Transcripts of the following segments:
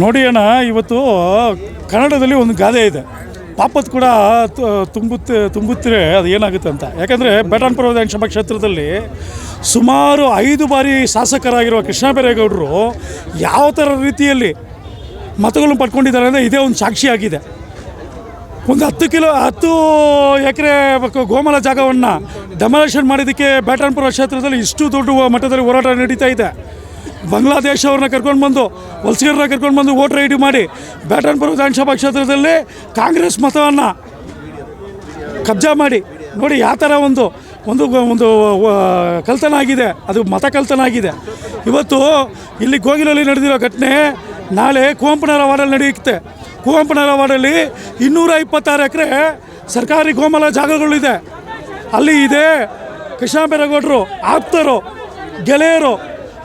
ನೋಡಿ ಅಣ್ಣ, ಇವತ್ತು ಕನ್ನಡದಲ್ಲಿ ಒಂದು ಗಾದೆ ಇದೆ. ಪಾಪದ ಕೂಡ ತುಂಬುತ್ತೆ ತುಂಬುತ್ತಿರೆ ಅದು ಏನಾಗುತ್ತೆ ಅಂತ. ಯಾಕಂದರೆ ಬೇಟಾನ್ಪುರ ವಿಧಾನಸಭಾ ಕ್ಷೇತ್ರದಲ್ಲಿ ಸುಮಾರು ಐದು ಬಾರಿ ಶಾಸಕರಾಗಿರುವ ಕೃಷ್ಣ ಬೈರೇಗೌಡರು ಯಾವ ಥರ ರೀತಿಯಲ್ಲಿ ಮತಗಳನ್ನು ಪಡ್ಕೊಂಡಿದ್ದಾರೆ ಅಂದರೆ ಇದೇ ಒಂದು ಸಾಕ್ಷಿಯಾಗಿದೆ ಒಂದು ಹತ್ತು ಕಿಲೋ, ಹತ್ತು ಎಕರೆ ಗೋಮಲ ಜಾಗವನ್ನು ಡೆಮಾಲೇಷನ್ ಮಾಡಿದ್ದಕ್ಕೆ ಬ್ಯಾಟನ್ಪುರ ಕ್ಷೇತ್ರದಲ್ಲಿ ಇಷ್ಟು ದೊಡ್ಡ ಮಟ್ಟದಲ್ಲಿ ಹೋರಾಟ ನಡೀತಾ ಇದೆ. ಬಾಂಗ್ಲಾದೇಶ ಅವ್ರನ್ನ ಕರ್ಕೊಂಡು ಬಂದು ವಲಸಿಗರನ್ನ ಕರ್ಕೊಂಡು ಬಂದು ವೋಟ್ ರೈಡಿ ಮಾಡಿ, ಬ್ಯಾಟನ್ಪುರ ವಿಧಾನಸಭಾ ಕ್ಷೇತ್ರದಲ್ಲಿ ಕಾಂಗ್ರೆಸ್ ಮತವನ್ನು ಕಬ್ಜಾ ಮಾಡಿ. ನೋಡಿ ಯಾವ ಥರ ಒಂದು ಒಂದು ಒಂದು ಕಲ್ತನ ಆಗಿದೆ ಅದು ಮತ ಕಲ್ತನ ಆಗಿದೆ ಇವತ್ತು ಇಲ್ಲಿ ಗೋಗಿಲಲ್ಲಿ ನಡೆದಿರೋ ಘಟನೆ ನಾಳೆ ಕುವಂಪನರ ವಾರ್ಡಲ್ಲಿ ನಡೆಯುತ್ತೆ. ಕುವಂಪನರ ವಾರ್ಡಲ್ಲಿ ಇನ್ನೂರ ಇಪ್ಪತ್ತಾರು ಎಕರೆ ಸರ್ಕಾರಿ ಗೋಮಲ ಜಾಗಗಳಿದೆ ಅಲ್ಲಿ ಇದೆ ಕೃಷ್ಣ ಬೈರೇಗೌಡರು ಆಪ್ತರು, ಗೆಳೆಯರು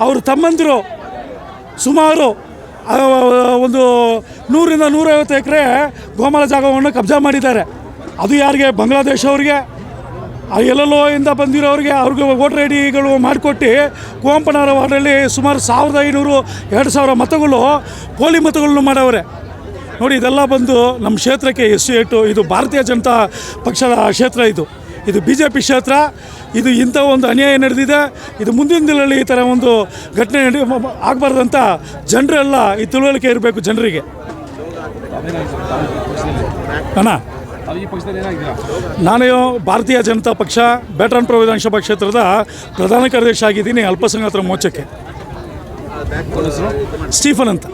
ಅವ್ರ ತಮ್ಮಂದಿರು, ಸುಮಾರು ಒಂದು ನೂರಿಂದ ನೂರೈವತ್ತು ಎಕರೆ ಗೋಮಾಳ ಜಾಗವನ್ನು ಕಬ್ಜಾ ಮಾಡಿದ್ದಾರೆ. ಅದು ಯಾರಿಗೆ? ಬಾಂಗ್ಲಾದೇಶ ಅವ್ರಿಗೆ. ಎಲ್ಲೆಲ್ಲೋ ಇಂದ ಬಂದಿರೋರಿಗೆ ಅವ್ರಿಗೆ ವೋಟರ್ ಐ ಡಿಗಳು ಮಾಡಿಕೊಟ್ಟು ಕುವಂಪನಾರ ವಾರ್ಡಲ್ಲಿ ಸುಮಾರು ಸಾವಿರದ ಐನೂರು, ಎರಡು ಸಾವಿರ ಮತಗಳು, ಪೋಲಿ ಮತಗಳನ್ನು ಮಾಡವ್ರೆ. ನೋಡಿ, ಇದೆಲ್ಲ ಬಂದು ನಮ್ಮ ಕ್ಷೇತ್ರಕ್ಕೆ ಎಸ್ ಏಟು ಇದು ಭಾರತೀಯ ಜನತಾ ಪಕ್ಷದ ಕ್ಷೇತ್ರ ಇದು. ಇದು ಬಿ ಜೆ ಪಿ ಕ್ಷೇತ್ರ ಇದು ಇಂಥ ಒಂದು ಅನ್ಯಾಯ ನಡೆದಿದೆ ಇದು ಮುಂದಿನ ದಿನಗಳಲ್ಲಿ ಈ ಥರ ಒಂದು ಘಟನೆ ನಡೆ ಆಗಬಾರ್ದಂತ ಜನರೆಲ್ಲ ಈ ತಿಳುವಳಿಕೆ ಇರಬೇಕು ಜನರಿಗೆ. ಅಣ್ಣ? ನಾನು ಭಾರತೀಯ ಜನತಾ ಪಕ್ಷ ಬೇಟನ್ಪುರ ವಿಧಾನಸಭಾ ಕ್ಷೇತ್ರದ ಪ್ರಧಾನ ಕಾರ್ಯದರ್ಶಿ ಆಗಿದ್ದೀನಿ ಅಲ್ಪಸಂಖ್ಯಾತರ ಮೋರ್ಚಕ್ಕೆ. ಸ್ಟೀಫನ್ ಅಂತ.